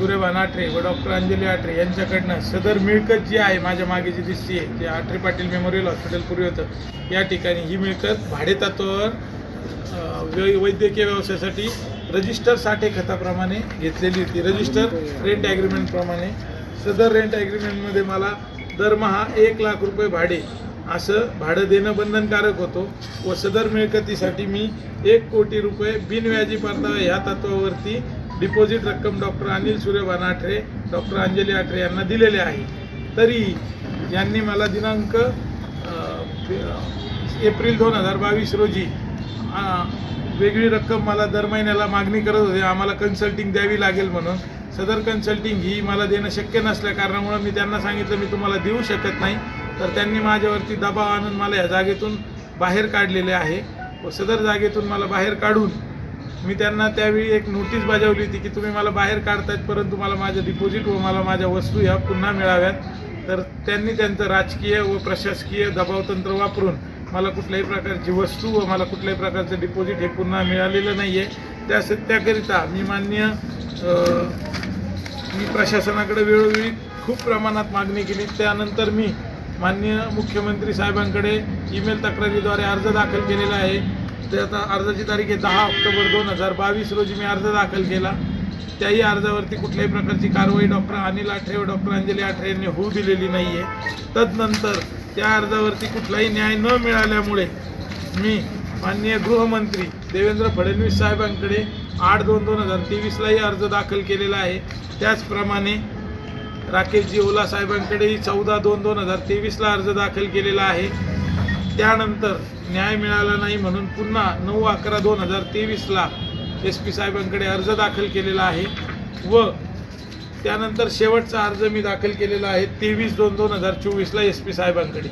सूर्यभान आठरे व डॉक्टर अंजली आठरे यांच्याकडनं सदर मिळकत जी आहे माझ्या मागे जी दिसते आहे जे आठरे पाटील मेमोरियल हॉस्पिटल पूर्वी होतं. या ठिकाणी ही मिळकत भाडेतत्वावर वै- वैद्यकीय व्यवसायासाठी रजिस्टर साठे खताप्रमाणे घेतलेली होती. रजिस्टर रेंट ॲग्रीमेंटप्रमाणे सदर रेंट ॲग्रीमेंटमध्ये मला दरमहा एक लाख रुपये भाडे असं भाडं देणं बंधनकारक होतो व सदर मिळकतीसाठी मी एक कोटी रुपये बिनव्याजी परतावा ह्या तत्वावरती डिपॉझिट रक्कम डॉक्टर अनिल सूर्यभान आठरे डॉक्टर अंजली आठरे यांना दिलेले आहे. तरी यांनी मला दिनांक एप्रिल दोन हजार बावीस रोजी वेगळी रक्कम मला दर महिन्याला मागणी करत होते. आम्हाला कन्सल्टिंग द्यावी लागेल म्हणून. सदर कन्सल्टिंग ही मला देणं शक्य नसल्या कारणामुळं मी त्यांना सांगितलं मी तुम्हाला देऊ शकत नाही. तर त्यांनी माझ्यावरती दबाव आणून मला या जागेतून बाहेर काढलेले आहे. व सदर जागेतून मला बाहेर काढून मी त्यांना त्यावेळी एक नोटीस बजावली होती की तुम्ही मला बाहेर काढतायत परंतु मला माझं डिपॉझिट व मला माझ्या वस्तू ह्या पुन्हा मिळाव्यात. तर त्यांनी त्यांचं राजकीय व प्रशासकीय दबावतंत्र वापरून मला कुठल्याही प्रकारची वस्तू व मला कुठल्याही प्रकारचं डिपॉझिट हे पुन्हा मिळालेलं नाही आहे त्या त्याकरिता मी मान्य मी प्रशासनाकडे वेळोवेळी खूप प्रमाणात मागणी केली. त्यानंतर मी माननीय मुख्यमंत्री साहेबांकडे ईमेल तक्रारीद्वारे अर्ज दाखल केलेला आहे. ते आता अर्जाची तारीख आहे दहा ऑक्टोबर दोन हजार बावीस रोजी मी अर्ज दाखल केला. त्याही अर्जावरती कुठल्याही प्रकारची कारवाई डॉक्टर अनिल आठरे व डॉक्टर अंजली आठरे यांनी होऊ दिलेली नाही आहे तदनंतर त्या अर्जावरती कुठलाही न्याय न मिळाल्यामुळे मी माननीय गृहमंत्री देवेंद्र फडणवीस साहेबांकडे आठ दोन दोन हजार तेवीसलाही अर्ज दाखल केलेला आहे. त्याचप्रमाणे राकेशजी ओला साहेबांकडेही चौदा दोन दोन हजार तेवीसला अर्ज दाखल केलेला आहे. त्यानंतर न्याय मिळाला नाही म्हणून पुन्हा नऊ अकरा दोन हजार तेवीसला एस पी साहेबांकडे अर्ज दाखल केलेला आहे व त्यानंतर शेवटचा अर्ज मी दाखल केलेला आहे तेवीस दोन दोन हजार चोवीसला एस पी साहेबांकडे.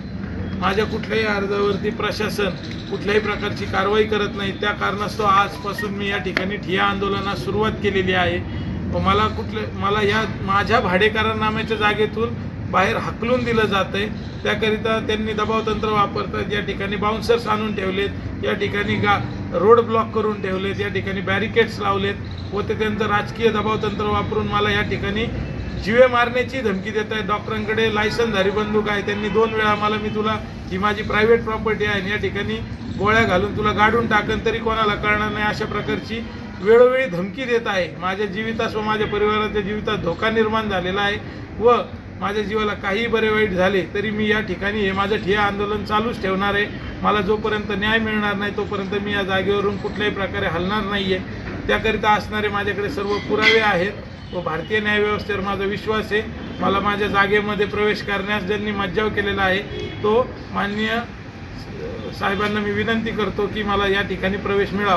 माझ्या कुठल्याही अर्जावरती प्रशासन कुठल्याही प्रकारची कारवाई करत नाही. त्या कारणास्तव आजपासून मी या ठिकाणी ठिया आंदोलनास सुरुवात केलेली आहे. व मला कुठले मला या माझ्या भाडेकरारनाम्याच्या जागेतून बाहेर हकलून दिलं जात आहे त्याकरिता त्यांनी दबावतंत्र वापरतात. या ठिकाणी बाउन्सर्स आणून ठेवलेत. या ठिकाणी गा रोड ब्लॉक करून ठेवलेत. या ठिकाणी बॅरिकेड्स लावलेत. व ते त्यांचं राजकीय दबावतंत्र वापरून मला या ठिकाणी जीवे मारण्याची धमकी देत आहे डॉक्टरांकडे लायसनधारी बंदूक आहे. त्यांनी दोन वेळा मला मी तुला ही माझी प्रायव्हेट प्रॉपर्टी आहे आणि या ठिकाणी गोळ्या घालून तुला गाडून टाकन तरी कोणाला कळणार नाही अशा प्रकारची वेळोवेळी धमकी देत आहे. माझ्या जीवितास व माझ्या परिवाराच्या जीवितात धोका निर्माण झालेला आहे. व माझ्या जीवाला काही बरे वाईट झाले तरी मी या ठिकाणी हे माझं ठिय्या आंदोलन चालूच ठेवणार आहे. मला जोपर्यंत न्याय मिळणार नाही तोपर्यंत मी या जागेवरून कुठल्याही प्रकारे हलणार नाही आहे त्याकरिता असणारे माझ्याकडे सर्व पुरावे आहेत व भारतीय न्यायव्यवस्थेवर माझा विश्वास आहे. मला माझ्या जागेमध्ये प्रवेश करण्यास ज्यांनी मज्जाव केलेला आहे तो माननीय साहेबांना मी विनंती करतो की मला या ठिकाणी प्रवेश मिळावा.